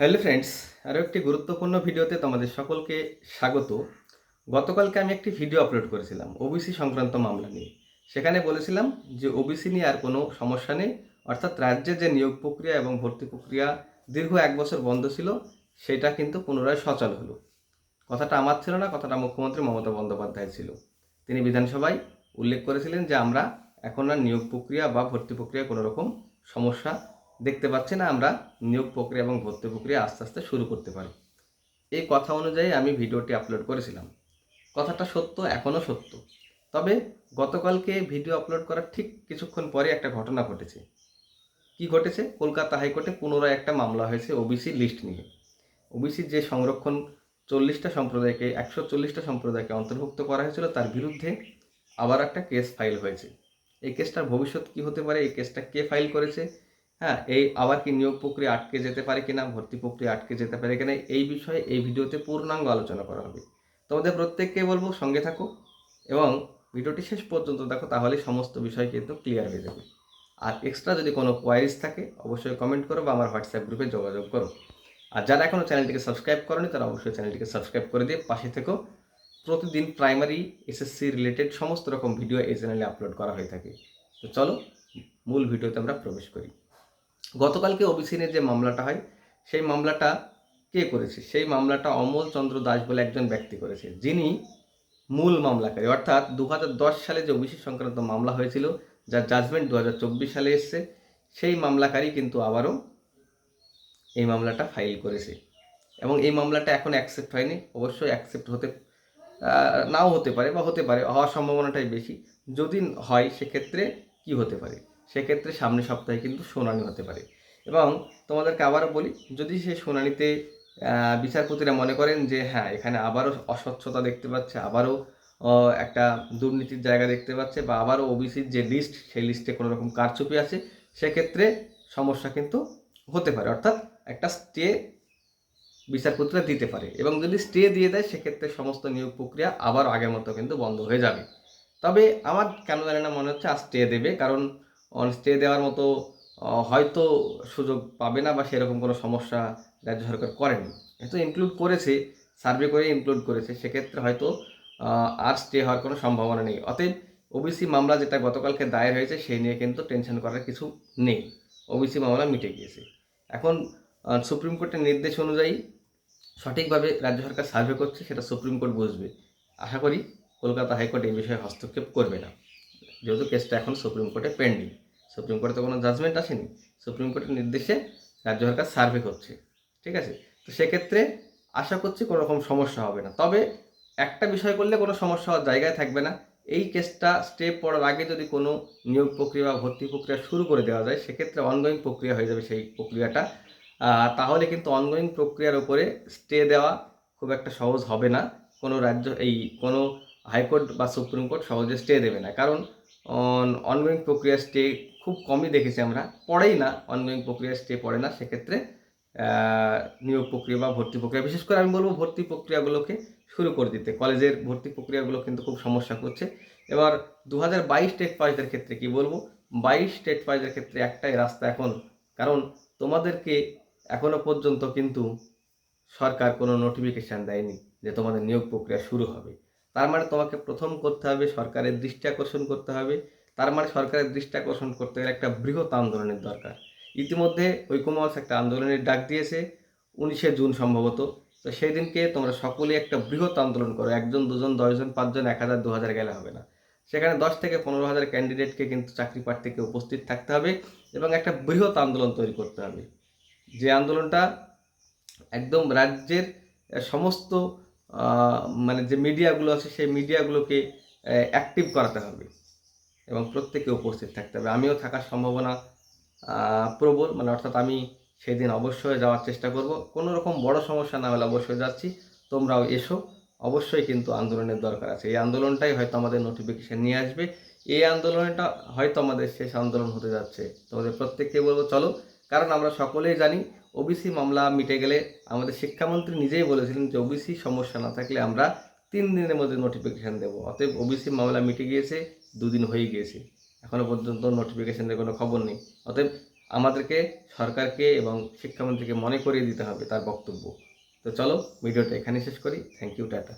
Hello friends, আরও একটি গুরুত্বপূর্ণ ভিডিওতে তোমাদের সকলকে স্বাগত। গতকালকে আমি একটি ভিডিও আপলোড করেছিলাম, ওবিসি সংক্রান্ত মামলা নিয়ে। সেখানে বলেছিলাম যে ওবিসি নিয়ে আর কোনো সমস্যা নেই, অর্থাৎ রাজ্যে যে নিয়োগ প্রক্রিয়া এবং ভর্তি প্রক্রিয়া দীর্ঘ এক বছর বন্ধ ছিল, সেটা কিন্তু পুনরায় সচল হলো। কথাটা আমার ছিল না, কথাটা মুখ্যমন্ত্রী মমতা বন্দ্যোপাধ্যায় ছিল। তিনি বিধানসভায় উল্লেখ করেছিলেন যে আমরা এখন আর নিয়োগ প্রক্রিয়া বা ভর্তি প্রক্রিয়া কোনো রকম সমস্যা দেখতে পাচ্ছি না, আমরা নিয়োগ প্রক্রিয়া এবং ভর্তি প্রক্রিয়া আস্তে আস্তে শুরু করতে পারি। এই কথা অনুযায়ী আমি ভিডিওটি আপলোড করেছিলাম। কথাটা সত্য এখনও সত্য। তবে গতকালকে ভিডিও আপলোড করার ঠিক কিছুক্ষণ পরে একটা ঘটনা ঘটেছে। কি ঘটেছে? কলকাতা হাইকোর্টে পুনরায় একটা মামলা হয়েছে ওবিসি লিস্ট নিয়ে। ওবিসি যে সংরক্ষণ চল্লিশটা সম্প্রদায়কে, একশো চল্লিশটা সম্প্রদায়কে অন্তর্ভুক্ত করা হয়েছিল, তার বিরুদ্ধে আবার একটা কেস ফাইল হয়েছে। এই কেসটার ভবিষ্যৎ কি হতে পারে? এই কেসটা কে ফাইল করেছে? হ্যাঁ এই আবার কি নিয়োগ প্রক্রিয়া আটকে যেতে পারে কিনা, ভর্তি প্রক্রিয়া আটকে যেতে পারে কিনা, এই বিষয়ে এই ভিডিওতে পূর্ণাঙ্গ আলোচনা করা হবে। তোমাদের প্রত্যেককে বলব সঙ্গে থাকো এবং ভিডিওটি শেষ পর্যন্ত দেখো, তাহলে সমস্ত বিষয় কিন্তু ক্লিয়ার হয়ে যাবে। আর এক্সট্রা যদি কোনো কোয়ারিজ থাকে, অবশ্যই কমেন্ট করো বা আমার হোয়াটসঅ্যাপ গ্রুপে যোগাযোগ করো। আর যারা এখনও চ্যানেলটিকে সাবস্ক্রাইব করেনি, তারা অবশ্যই চ্যানেলটিকে সাবস্ক্রাইব করে দিয়ে পাশে থেকেও প্রতিদিন প্রাইমারি এসএসসি রিলেটেড সমস্ত রকম ভিডিও এই চ্যানেলে আপলোড করা হয়ে থাকে। তো চলো, মূল ভিডিওতে আমরা প্রবেশ করি। গতকালকে ওবিসিনের যে মামলাটা হয়, সেই মামলাটা কে করেছে? সেই মামলাটা অমল চন্দ্র দাস বলে একজন ব্যক্তি করেছে। যিনি মূল মামলাকারী, অর্থাৎ দু হাজার দশ সালে যে ওবিসি সংক্রান্ত মামলা হয়েছিল, যার জাজমেন্ট দু হাজার চব্বিশ সালে এসছে, সেই মামলাকারী কিন্তু আবারও এই মামলাটা ফাইল করেছে। এবং এই মামলাটা এখন অ্যাকসেপ্ট হয়নি। অবশ্যই অ্যাকসেপ্ট হতে নাও হতে পারে বা হতে পারে, হওয়ার সম্ভাবনাটাই বেশি। যদি হয়, সেক্ষেত্রে কি হতে পারে? সেক্ষেত্রে সামনের সপ্তাহে কিন্তু শুনানি হতে পারে। এবং তোমাদেরকে আবারও বলি, যদি সেই শুনানিতে বিচারপতিরা মনে করেন যে হ্যাঁ এখানে আবারও অস্বচ্ছতা দেখতে পাচ্ছে, আবারও একটা দুর্নীতির জায়গা দেখতে পাচ্ছে বা আবারও ওবিসির যে লিস্ট, সেই লিস্টে কোনো রকম কারচুপি আছে, সেক্ষেত্রে সমস্যা কিন্তু হতে পারে। অর্থাৎ একটা স্টে বিচারপতিরা দিতে পারে এবং যদি স্টে দিয়ে দেয়, সেক্ষেত্রে সমস্ত নিয়োগ প্রক্রিয়া আবার আগের মতো কিন্তু বন্ধ হয়ে যাবে। তবে আমার কেন জানি না মনে হচ্ছে আর স্টে দেবে, কারণ অন স্টে দেওয়ার মতো হয়তো সুযোগ পাবে না বা সেরকম কোনো সমস্যা রাজ্য সরকার করেনি। এতো ইনক্লুড করেছে সার্ভে করে ইনক্লুড করেছে, সেক্ষেত্রে হয়তো আর স্টে হওয়ার কোনো সম্ভাবনা নেই। অতএব ওবিসি মামলা যেটা গতকালকে দায়ের হয়েছে, সেই নিয়ে কিন্তু টেনশন করার কিছু নেই। ওবিসি মামলা মিটে গিয়েছে। এখন সুপ্রিম কোর্টের নির্দেশ অনুযায়ী সঠিকভাবে রাজ্য সরকার সার্ভে করছে, সেটা সুপ্রিম কোর্ট বুঝবে। আশা করি কলকাতা হাইকোর্ট এই বিষয়ে হস্তক্ষেপ করবে না। যেহেতু কেসটা এখন সুপ্রিম কোর্টে পেন্ডিং সুপ্রিম কোর্টে তো কোনো জাজমেন্ট আসেনি, সুপ্রিম কোর্টের নির্দেশে রাজ্য সরকার সার্ভে করছে, ঠিক আছে? তো সেক্ষেত্রে আশা করছি কোনো রকম সমস্যা হবে না। তবে একটা বিষয় করলে কোনো সমস্যা হওয়ার জায়গায় থাকবে না। এই কেসটা স্টেপ পড়ার আগে যদি কোনো নিয়োগ প্রক্রিয়া বা ভর্তি প্রক্রিয়া শুরু করে দেওয়া যায়, সেক্ষেত্রে অনগোয়িং প্রক্রিয়া হয়ে যাবে সেই প্রক্রিয়াটা। তাহলে কিন্তু অনগোয়িং প্রক্রিয়ার উপরে স্টে দেওয়া খুব একটা সহজ হবে না। কোনো রাজ্য, এই কোনো হাইকোর্ট বা সুপ্রিম কোর্ট সহজে স্টে দেবে না। কারণ অনগোয়িং প্রক্রিয়া স্টে খুব কমই দেখেছি আমরা। পড়েই না অনগোয়িং প্রক্রিয়া স্টে পড়ে না, সেক্ষেত্রে নিয়োগ প্রক্রিয়া বা ভর্তি প্রক্রিয়া। বিশেষ করে আমি বলব ভর্তি প্রক্রিয়াগুলোকে শুরু করে দিতে। কলেজের ভর্তি প্রক্রিয়াগুলো কিন্তু খুব সমস্যা করছে। এবার দু হাজার বাইশ স্টেট পাইজের ক্ষেত্রে কি বলব? বাইশ স্টেট পাইজের ক্ষেত্রে একটাই রাস্তা এখন। কারণ তোমাদেরকে এখনও পর্যন্ত কিন্তু সরকার কোনো নোটিফিকেশান দেয়নি যে তোমাদের নিয়োগ প্রক্রিয়া শুরু হবে। তার মানে তোমাকে প্রথম করতে হবে সরকারের দৃষ্টি আকর্ষণ করতে হবে। তার মানে সরকারের দৃষ্টি আকর্ষণ করতে গেলে একটা বৃহৎ আন্দোলনের দরকার। ইতিমধ্যে ঐকমহাস একটা আন্দোলনের ডাক দিয়েছে, উনিশে জুন সম্ভবত। তো সেই দিনকে তোমরা সকলে একটা বৃহৎ আন্দোলন করো, একজন, দুজন, দশজন, পাঁচজন, এক হাজার, দু হাজার গেলে হবে না। সেখানে দশ থেকে পনেরো হাজার ক্যান্ডিডেটকে কিন্তু চাকরি প্রার্থীকে উপস্থিত থাকতে হবে এবং একটা বৃহৎ আন্দোলন তৈরি করতে হবে। যে আন্দোলনটা একদম রাজ্যের সমস্ত মানে যে মিডিয়াগুলো আছে, সেই মিডিয়াগুলোকে অ্যাক্টিভ করাতে হবে এবং প্রত্যেকে উপস্থিত থাকতে হবে। আমিও থাকার সম্ভাবনা প্রবল। মানে অর্থাৎ আমি সেদিন অবশ্যই যাওয়ার চেষ্টা করব। কোনো রকম বড় সমস্যা না হলে অবশ্যই যাচ্ছি। তোমরাও এসো। অবশ্যই কিন্তু আন্দোলনের দরকার আছে। এই আন্দোলনটাই হয়তো আমাদের নোটিফিকেশান নিয়ে আসবে। এই আন্দোলনটা হয়তো আমাদের শেষ আন্দোলন হতে যাচ্ছে। তোমাদের প্রত্যেককে বলব, চলো। কারণ আমরা সকলেই জানি ওবিসি মামলা মিটে গেলে আমাদের শিক্ষামন্ত্রী নিজেই বলেছিলেন যে ওবিসি সমস্যা না থাকলে আমরা তিন দিনের মধ্যে নোটিফিকেশান দেবো। অতএব ওবিসি মামলা মিটে গিয়েছে, দুদিন হয়ে গিয়েছে। এখনও পর্যন্ত নোটিফিকেশানের কোনো খবর নেই। অতএব আমাদেরকে, সরকারকে এবং শিক্ষামন্ত্রীকে মনে করিয়ে দিতে হবে তার বক্তব্য। তো চলো, ভিডিওটা এখানে শেষ করি। Thank you tata